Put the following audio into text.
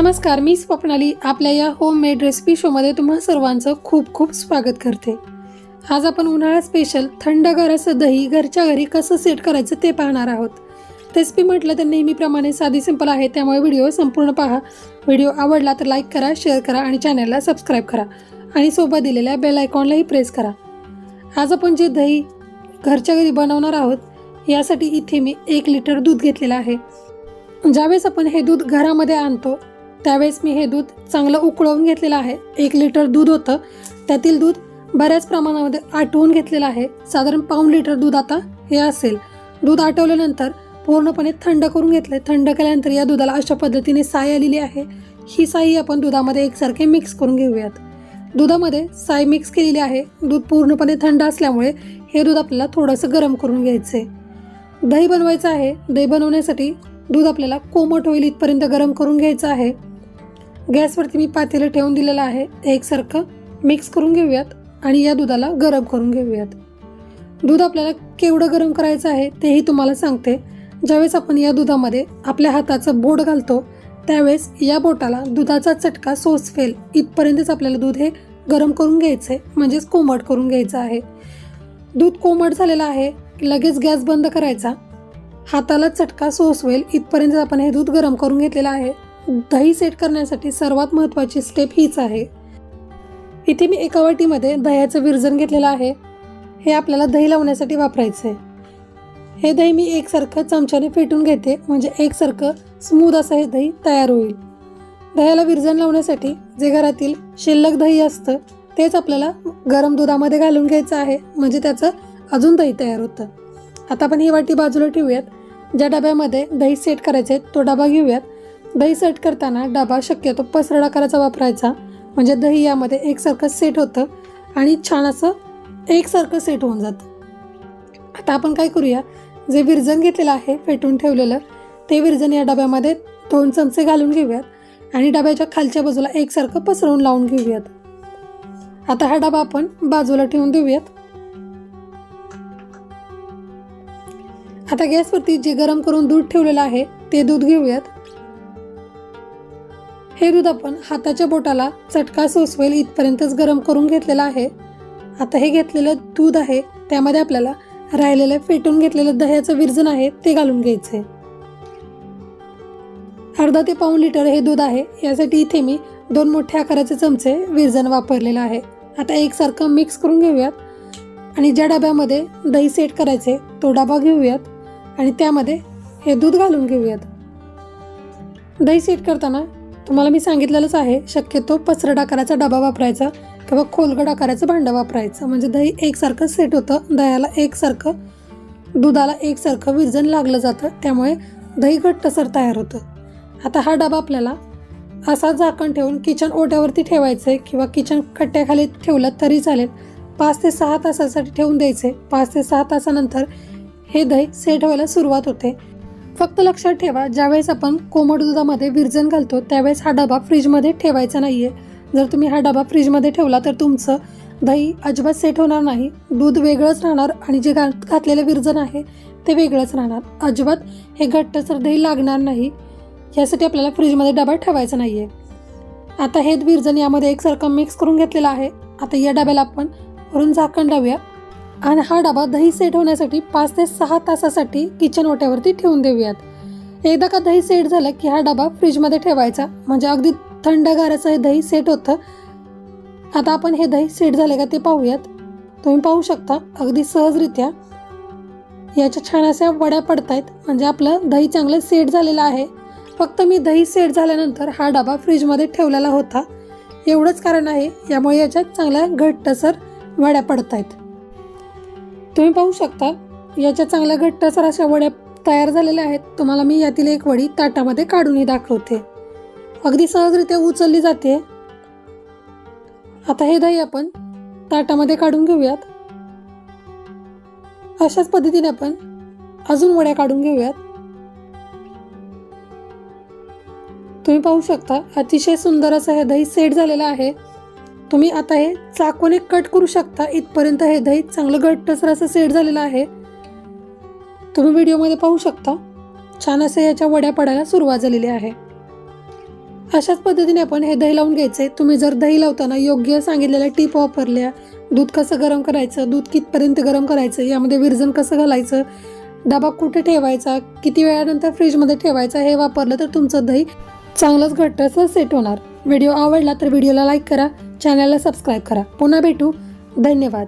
नमस्कार मी स्वप्नाली. आपल्या या होम मेड रेसिपी शोमध्ये तुम्हा सर्वांचं खूप खूप स्वागत करते. आज आपण उन्हाळा स्पेशल थंडगार असं दही घरच्या घरी कसं सेट करायचं ते पाहणार आहोत. रेसिपी म्हटलं तर नेहमीप्रमाणे साधी सिंपल आहे त्यामुळे व्हिडिओ संपूर्ण पहा. व्हिडिओ आवडला तर लाईक करा शेअर करा आणि चॅनलला सबस्क्राईब करा. आणि सोबत दिलेल्या बेल आयकॉनलाही प्रेस करा. आज आपण जे दही घरच्या घरी बनवणार आहोत यासाठी इथे मी एक लिटर दूध घेतलेलं आहे. ज्यावेळेस आपण हे दूध घरामध्ये आणतो त्यावेळेस मी हे दूध चांगलं उकळवून घेतलेलं आहे. एक लिटर दूध होतं. त्यातील दूध बऱ्याच प्रमाणामध्ये आटवून घेतलेलं आहे. साधारण पाऊण लिटर दूध आता हे असेल. दूध आटवल्यानंतर पूर्णपणे थंड करून घेतले थंड केल्यानंतर या दुधाला अशा पद्धतीने साय आलेली आहे. ही साई आपण दुधामध्ये एकसारखे मिक्स करून घेऊयात. दुधामध्ये साय मिक्स केलेली आहे. दूध पूर्णपणे थंड असल्यामुळे हे दूध आपल्याला थोडंसं गरम करून घ्यायचं आहे दही बनवायचं आहे. दही बनवण्यासाठी दूध आपल्याला कोमट होईल इथपर्यंत गरम करून घ्यायचं आहे. गॅसवरती मी पातेलं ठेवून दिलेलं आहे. एकसारखं मिक्स करून घेऊयात आणि या दुधाला गरम करून घेऊयात. दूध आपल्याला केवढं गरम करायचं आहे तेही तुम्हाला सांगते. ज्यावेळेस आपण या दुधामध्ये आपल्या हाताचं बोट घालतो त्यावेळेस या बोटाला दुधाचा चटका सोसफेल इथपर्यंतच आपल्याला दूध हे गरम करून घ्यायचं आहे म्हणजेच कोमट करून घ्यायचं आहे. दूध कोमट झालेलं आहे लगेच गॅस बंद करायचा. हाताला चटका सोसवेल इथपर्यंत आपण हे दूध गरम करून घेतलेलं आहे. दही सेट करण्यासाठी सर्वात महत्त्वाची स्टेप हीच आहे. इथे मी एका वाटीमध्ये दह्याचं विरजन घेतलेलं आहे. हे आपल्याला दही लावण्यासाठी वापरायचं आहे हे दही मी एकसारखं चमच्याने फेटून घेते म्हणजे एकसारखं स्मूद असं हे दही तयार होईल. दह्याला विरजण लावण्यासाठी जे घरातील शिल्लक दही असतं तेच आपल्याला गरम दुधामध्ये घालून घ्यायचं आहे म्हणजे त्याचं अजून दही तयार होतं. आता आपण ही वाटी बाजूला ठेवूयात. ज्या डब्यामध्ये दही सेट करायचे आहे, तो डबा घेऊयात. दही सेट करताना डबा शक्यतो पसरड आकाराचा वापरायचा. म्हणजे दही यामध्ये एकसारखं सेट होतं आणि छान असं एकसारखं सेट होऊन जातं. आता आपण काय करूया? जे विरजन घेतलेलं आहे फेटून ठेवलेलं ते विरजन या डब्यामध्ये दोन चमचे घालून घेऊयात आणि डब्याच्या खालच्या बाजूला एकसारखं पसरवून लावून घेऊयात. आता हा डबा आपण बाजूला ठेवून देऊयात. आता गॅसवरती जे गरम करून दूध ठेवलेलं आहे ते दूध घेऊयात. हे दूध आपण हाताच्या बोटाला चटका सोसवेल इथपर्यंतच गरम करून घेतलेलं आहे. आता हे घेतलेलं दूध आहे त्यामध्ये आपल्याला राहिलेलं फेटून घेतलेलं दह्याचं विरजन आहे ते घालून घ्यायचं. अर्धा ते पाऊण लिटर हे दूध आहे यासाठी इथे मी दोन मोठ्या आकाराचे चमचे विरजन वापरलेलं आहे. आता एकसारखं मिक्स करून घेऊयात आणि ज्या डब्यामध्ये दही सेट करायचे तो डबा घेऊयात आणि त्यामध्ये हे दूध घालून घेऊयात. दही सेट करताना तुम्हाला मी सांगितलेलंच आहे शक्यतो पसरड आकाराचा डबा वापरायचा किंवा खोलगड आकाराचं भांडं वापरायचं. म्हणजे दही एकसारखं सेट होतं दह्याला एकसारखं दुधाला एकसारखं विरजण लागलं जातं त्यामुळे दही घट्टसर तयार होतं. आता हा डबा आपल्याला असा झाकण ठेवून किचन ओट्यावरती ठेवायचं आहे किंवा किचन कट्ट्याखाली ठेवलं तरी चालेल. पाच ते सहा तासासाठी ठेवून द्यायचे. पाच ते सहा तासानंतर हे दही सेट व्हायला सुरुवात होते. फक्त लक्षात ठेवा ज्यावेळेस आपण कोमट दुधामध्ये विरजन घालतो त्यावेळेस हा डबा फ्रीजमध्ये ठेवायचा नाही आहे जर तुम्ही हा डबा फ्रीजमध्ये ठेवला तर तुमचं दही अजिबात सेट होणार नाही. दूध वेगळंच राहणार आणि जे घा घातलेलं विरजन आहे ते वेगळंच राहणार. अजिबात हे घट्टसर दही लागणार नाही. यासाठी आपल्याला फ्रीजमध्ये डबा ठेवायचा नाही आहे आता हे विरजन यामध्ये एकसारखं मिक्स करून घेतलेलं आहे. आता या डब्याला आपण वरून झाकण लावूया. आणि हा डबा दही सेट होण्यासाठी पाच ते सहा तासासाठी किचन ओट्यावरती ठेवून देऊयात. एकदा का दही सेट झालं की हा डबा फ्रीजमध्ये ठेवायचा म्हणजे अगदी थंडगार असं हे दही सेट होतं. आता आपण हे दही सेट झाले का ते पाहूयात. तुम्ही पाहू शकता अगदी सहजरित्या याच्या छान अशा वड्या पडतायत म्हणजे आपलं दही चांगलं सेट झालेलं आहे. फक्त मी दही सेट झाल्यानंतर हा डबा फ्रीजमध्ये ठेवलेला होता. एवढंच कारण आहे यामुळे याच्यात चांगल्या घट्टसर वड्या पडत आहेत तुम्ही पाहू शकता याच्या चांगल्या घट्टसर अशा वड्या तयार झालेल्या आहेत. तुम्हाला मी यातील एक वडी ताटामध्ये काढूनही दाखवते. अगदी सहजरित्या उचलली जाते. आता हे दही आपण ताटामध्ये काढून घेऊयात. अशाच पद्धतीने आपण अजून वड्या काढून घेऊयात. तुम्ही पाहू शकता अतिशय सुंदर असं हे दही सेट झालेलं आहे. तुम्ही आता हे चाकूने कट करू शकता. इथपर्यंत हे दही चांगलं घट्टसर असं सेट झालेलं आहे. तुम्ही व्हिडिओमध्ये पाहू शकता छान असे याच्या वड्या पडायला सुरुवात झालेली आहे. अशाच पद्धतीने आपण हे दही लावून घ्यायचे. तुम्ही जर दही लावताना योग्य सांगितलेल्या टीप वापरल्या दूध कसं गरम करायचं दूध कितपर्यंत गरम करायचं यामध्ये विरजन कसं घालायचं डबा कुठे ठेवायचा किती वेळानंतर फ्रीजमध्ये ठेवायचा हे वापरलं तर तुमचं दही चांगलंच घट्ट असं सेट होणार. व्हिडिओ आवडला तर व्हिडिओला लाईक करा चॅनलला सबस्क्राईब करा. पुन्हा भेटू. धन्यवाद.